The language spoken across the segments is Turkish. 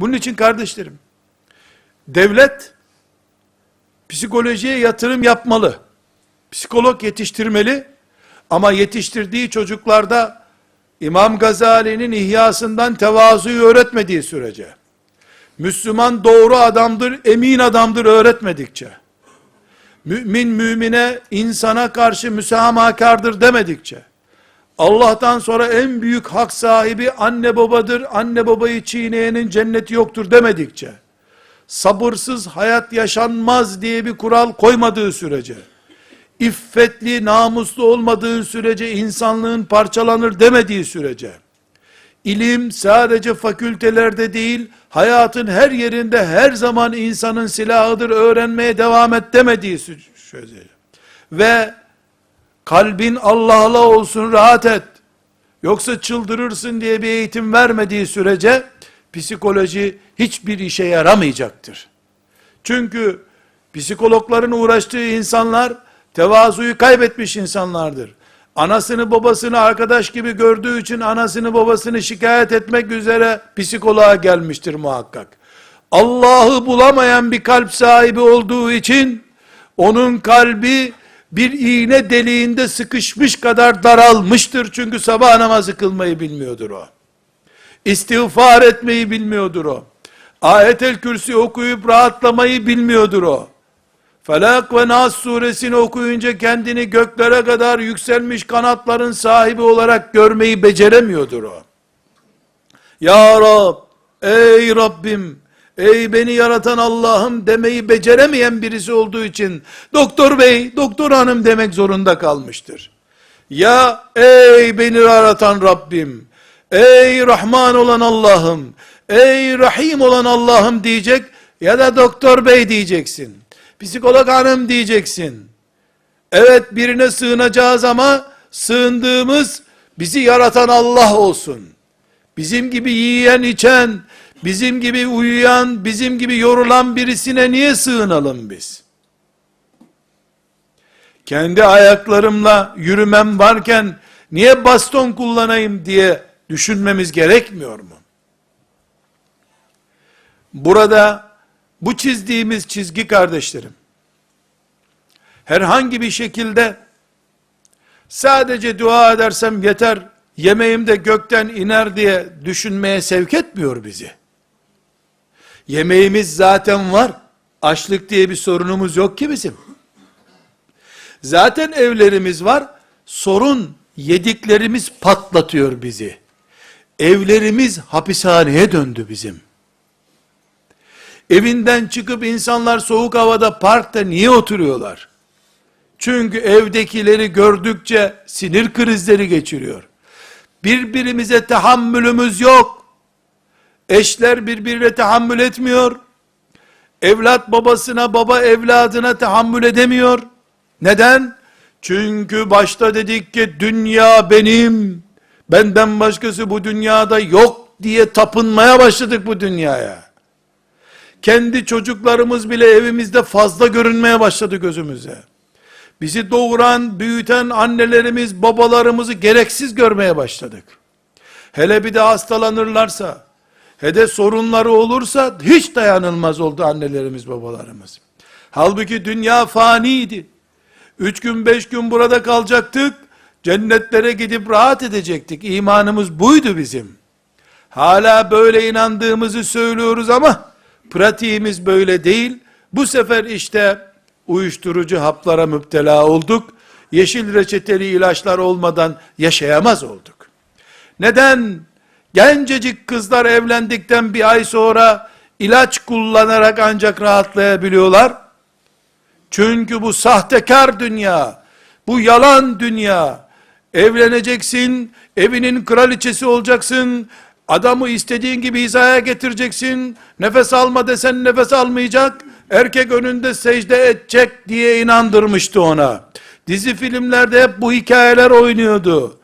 Bunun için kardeşlerim, devlet psikolojiye yatırım yapmalı. Psikolog yetiştirmeli ama yetiştirdiği çocuklarda İmam Gazali'nin ihyasından tevazuyu öğretmediği sürece, Müslüman doğru adamdır, emin adamdır öğretmedikçe, mümin mümine, insana karşı müsamahakardır demedikçe, Allah'tan sonra en büyük hak sahibi anne babadır, anne babayı çiğneyenin cenneti yoktur demedikçe, sabırsız hayat yaşanmaz diye bir kural koymadığı sürece, iffetli, namuslu olmadığı sürece insanlığın parçalanır demediği sürece, ilim sadece fakültelerde değil, hayatın her yerinde her zaman insanın silahıdır, öğrenmeye devam et demediği sürece, ve kalbin Allah'la olsun rahat et, yoksa çıldırırsın diye bir eğitim vermediği sürece, psikoloji hiçbir işe yaramayacaktır. Çünkü psikologların uğraştığı insanlar, tevazuyu kaybetmiş insanlardır. Anasını babasını arkadaş gibi gördüğü için anasını babasını şikayet etmek üzere psikoloğa gelmiştir muhakkak. Allah'ı bulamayan bir kalp sahibi olduğu için onun kalbi bir iğne deliğinde sıkışmış kadar daralmıştır. Çünkü sabah namazı kılmayı bilmiyordur o. İstiğfar etmeyi bilmiyordur o. Ayetel Kürsi okuyup rahatlamayı bilmiyordur o. Felak ve Nas suresini okuyunca kendini göklere kadar yükselmiş kanatların sahibi olarak görmeyi beceremiyordur o. Ya Rab, ey Rabbim, ey beni yaratan Allah'ım demeyi beceremeyen birisi olduğu için, doktor bey, doktor hanım demek zorunda kalmıştır. Ya ey beni yaratan Rabbim, ey Rahman olan Allah'ım, ey Rahim olan Allah'ım diyecek ya da doktor bey diyeceksin. Psikolog hanım diyeceksin. Evet birine sığınacağız ama sığındığımız bizi yaratan Allah olsun. Bizim gibi yiyen içen, bizim gibi uyuyan, bizim gibi yorulan birisine niye sığınalım biz? Kendi ayaklarımla yürümem varken niye baston kullanayım diye düşünmemiz gerekmiyor mu? Burada bu çizdiğimiz çizgi kardeşlerim, herhangi bir şekilde sadece dua edersem yeter, yemeğim de gökten iner diye düşünmeye sevk etmiyor bizi. Yemeğimiz zaten var. Açlık diye bir sorunumuz yok ki bizim. Zaten evlerimiz var. Sorun yediklerimiz patlatıyor bizi. Evlerimiz hapishaneye döndü bizim. Evinden çıkıp insanlar soğuk havada parkta niye oturuyorlar? Çünkü evdekileri gördükçe sinir krizleri geçiriyor. Birbirimize tahammülümüz yok. Eşler birbirine tahammül etmiyor. Evlat babasına, baba evladına tahammül edemiyor. Neden? Çünkü başta dedik ki dünya benim, benden başkası bu dünyada yok diye tapınmaya başladık bu dünyaya. Kendi çocuklarımız bile evimizde fazla görünmeye başladı gözümüze. Bizi doğuran, büyüten annelerimiz, babalarımızı gereksiz görmeye başladık. Hele bir de hastalanırlarsa, hele sorunları olursa hiç dayanılmaz oldu annelerimiz, babalarımız. Halbuki dünya faniydi. Üç gün, beş gün burada kalacaktık. Cennetlere gidip rahat edecektik. İmanımız buydu bizim. Hala böyle inandığımızı söylüyoruz ama pratiğimiz böyle değil. Bu sefer işte uyuşturucu haplara müptela olduk. Yeşil reçeteli ilaçlar olmadan yaşayamaz olduk. Neden? Gencecik kızlar evlendikten bir ay sonra ilaç kullanarak ancak rahatlayabiliyorlar. Çünkü bu sahtekar dünya, bu yalan dünya, evleneceksin, evinin kraliçesi olacaksın, adamı istediğin gibi hizaya getireceksin, nefes alma desen nefes almayacak, erkek önünde secde edecek diye inandırmıştı ona. Dizi filmlerde hep bu hikayeler oynuyordu.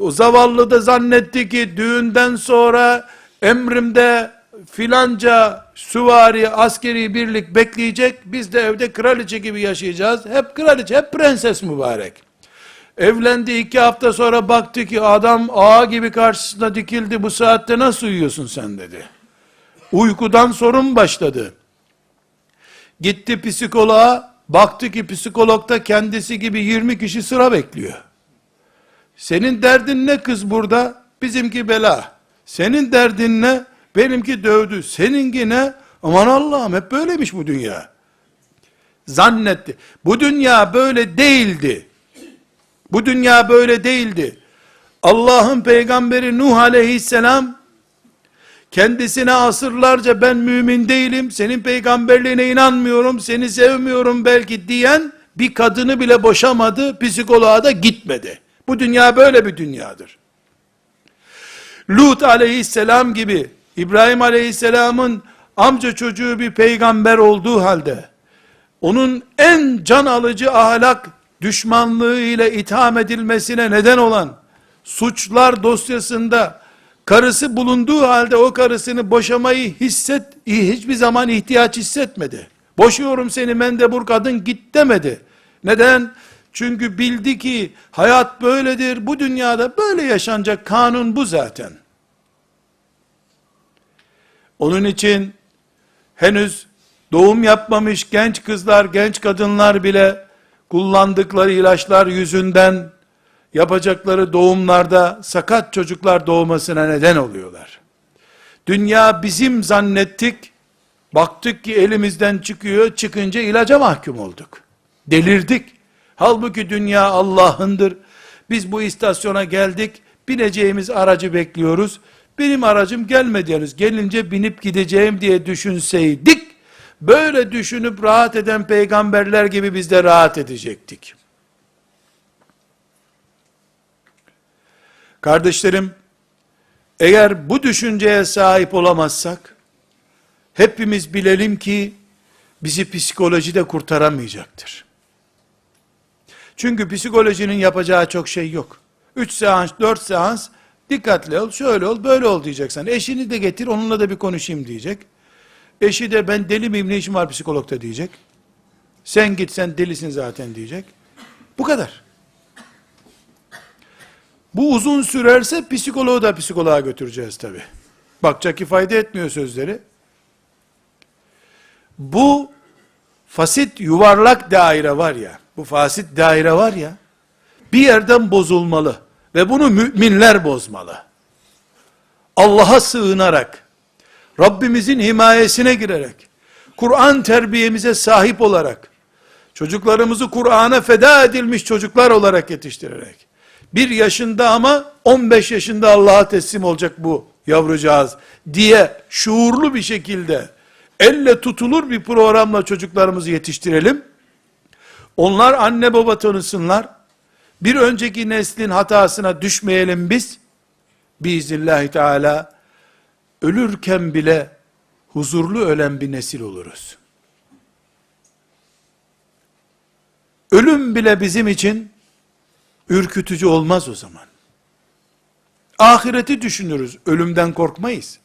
O zavallı da zannetti ki düğünden sonra emrimde filanca süvari askeri birlik bekleyecek. Biz de evde kraliçe gibi yaşayacağız. Hep kraliçe, hep prenses mübarek. Evlendi iki hafta sonra baktı ki adam ağa gibi karşısında dikildi. Bu saatte nasıl uyuyorsun sen dedi. Uykudan sorun başladı. Gitti psikoloğa, baktı ki psikologda kendisi gibi 20 kişi sıra bekliyor. Senin derdin ne kız burada? Bizimki bela. Senin derdin ne? Benimki dövdü. Seninki ne? Aman Allah'ım hep böylemiş bu dünya. Zannetti. Bu dünya böyle değildi. Bu dünya böyle değildi. Allah'ın peygamberi Nuh aleyhisselam kendisine asırlarca ben mümin değilim, senin peygamberliğine inanmıyorum, seni sevmiyorum belki diyen bir kadını bile boşamadı, psikoloğa da gitmedi. Bu dünya böyle bir dünyadır. Lut aleyhisselam gibi İbrahim aleyhisselamın amca çocuğu bir peygamber olduğu halde onun en can alıcı ahlak düşmanlığı ile itham edilmesine neden olan suçlar dosyasında karısı bulunduğu halde o karısını boşamayı hisset hiçbir zaman ihtiyaç hissetmedi. Boşuyorum seni mendebur kadın git demedi. Neden? Çünkü bildi ki hayat böyledir. Bu dünyada böyle yaşanacak kanun bu zaten. Onun için henüz doğum yapmamış genç kızlar, genç kadınlar bile kullandıkları ilaçlar yüzünden yapacakları doğumlarda sakat çocuklar doğmasına neden oluyorlar. Dünya bizim zannettik, baktık ki elimizden çıkıyor, çıkınca ilaca mahkum olduk. Delirdik. Halbuki dünya Allah'ındır. Biz bu istasyona geldik, bineceğimiz aracı bekliyoruz. Benim aracım gelmedi henüz, gelince binip gideceğim diye düşünseydik, böyle düşünüp rahat eden peygamberler gibi biz de rahat edecektik. Kardeşlerim, eğer bu düşünceye sahip olamazsak, hepimiz bilelim ki, bizi psikoloji de kurtaramayacaktır. Çünkü psikolojinin yapacağı çok şey yok. 3 seans, 4 seans, dikkatli ol, şöyle ol, böyle ol diyeceksen. Eşini de getir, onunla da bir konuşayım diyecek. Eşi de ben deli miyim, ne işim var psikologda diyecek. Sen git, sen delisin zaten diyecek. Bu kadar. Bu uzun sürerse psikoloğu da psikoloğa götüreceğiz tabi. Bakacak ki fayda etmiyor sözleri. Bu fasit yuvarlak daire var ya, bu fasit daire var ya, bir yerden bozulmalı ve bunu müminler bozmalı. Allah'a sığınarak, Rabbimizin himayesine girerek, Kur'an terbiyemize sahip olarak, çocuklarımızı Kur'an'a feda edilmiş çocuklar olarak yetiştirerek, bir yaşında ama 15 yaşında Allah'a teslim olacak bu yavrucağız diye şuurlu bir şekilde elle tutulur bir programla çocuklarımızı yetiştirelim. Onlar anne baba tanısınlar. Bir önceki neslin hatasına düşmeyelim biz. Biiznillahü teala ölürken bile huzurlu ölen bir nesil oluruz. Ölüm bile bizim için ürkütücü olmaz o zaman. Ahireti düşünürüz, ölümden korkmayız.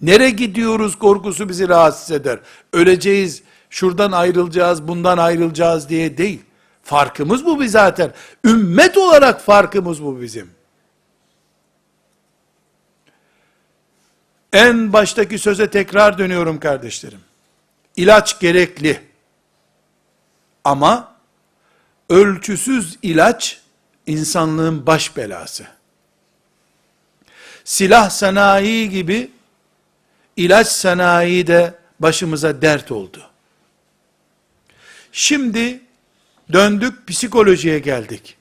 Nere gidiyoruz korkusu bizi rahatsız eder. Öleceğiz, şuradan ayrılacağız, bundan ayrılacağız diye değil. Farkımız bu biz zaten. Ümmet olarak farkımız bu bizim. En baştaki söze tekrar dönüyorum kardeşlerim. İlaç gerekli. Ama ölçüsüz ilaç insanlığın baş belası. Silah sanayi gibi ilaç sanayi de başımıza dert oldu. Şimdi döndük psikolojiye geldik.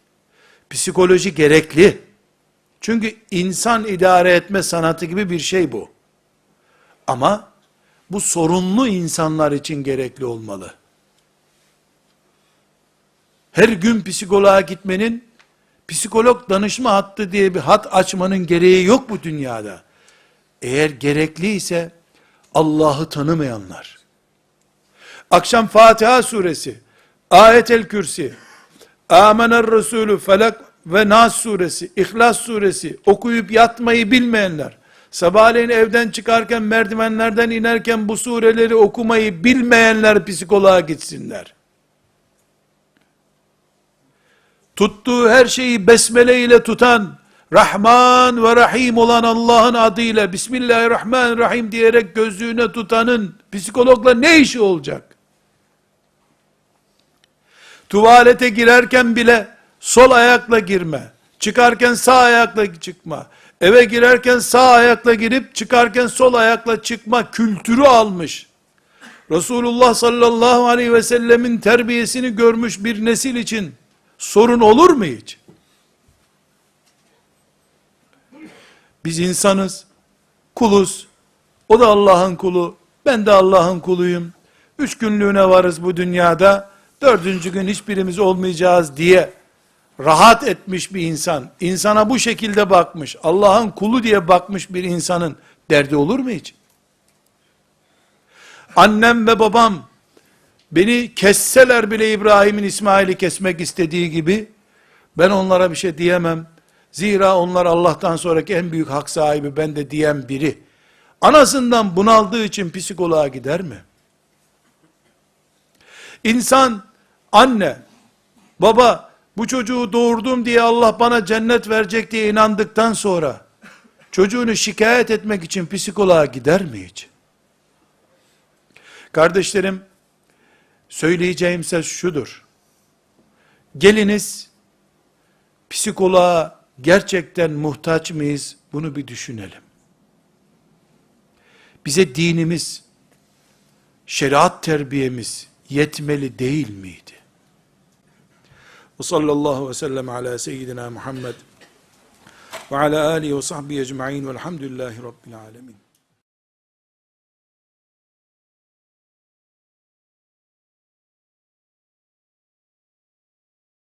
Psikoloji gerekli. Çünkü insan idare etme sanatı gibi bir şey bu. Ama bu sorunlu insanlar için gerekli olmalı. Her gün psikoloğa gitmenin, psikolog danışma hattı diye bir hat açmanın gereği yok bu dünyada. Eğer gerekliyse, Allah'ı tanımayanlar, akşam Fatiha suresi, Ayetel Kürsi, Amener Resulü, Felak ve Nas suresi, İhlas suresi okuyup yatmayı bilmeyenler, sabahleyin evden çıkarken merdivenlerden inerken bu sureleri okumayı bilmeyenler psikoloğa gitsinler. tuttuğu her şeyi besmele ile tutan, Rahman ve Rahim olan Allah'ın adıyla Bismillahirrahmanirrahim diyerek gözlüğüne tutanın psikologla ne işi olacak? Tuvalete girerken bile sol ayakla girme. Çıkarken sağ ayakla çıkma. Eve girerken sağ ayakla girip çıkarken sol ayakla çıkma kültürü almış. Resulullah sallallahu aleyhi ve sellemin terbiyesini görmüş bir nesil için sorun olur mu hiç? Biz insanız, kuluz. O da Allah'ın kulu, ben de Allah'ın kuluyum. Üç günlüğüne varız bu dünyada, dördüncü gün hiçbirimiz olmayacağız diye rahat etmiş bir insan, insana bu şekilde bakmış, Allah'ın kulu diye bakmış bir insanın derdi olur mu hiç? Annem ve babam beni kesseler bile İbrahim'in İsmail'i kesmek istediği gibi ben onlara bir şey diyemem. Zira onlar Allah'tan sonraki en büyük hak sahibi ben de diyen biri. Anasından bunaldığı için psikoloğa gider mi? İnsan, anne, baba, bu çocuğu doğurdum diye Allah bana cennet verecek diye inandıktan sonra, çocuğunu şikayet etmek için psikoloğa gider mi hiç? Kardeşlerim, söyleyeceğim ses şudur. Geliniz, psikoloğa gerçekten muhtaç mıyız? Bunu bir düşünelim. Bize dinimiz, şeriat terbiyemiz yetmeli değil miydi? Ve sallallahu ve sellem ala seyyidina Muhammed ve ala alihi ve sahbihi ecma'in velhamdülillahi rabbil alemin.